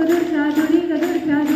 கதிர் சாதுரி கதிர் சாதுரி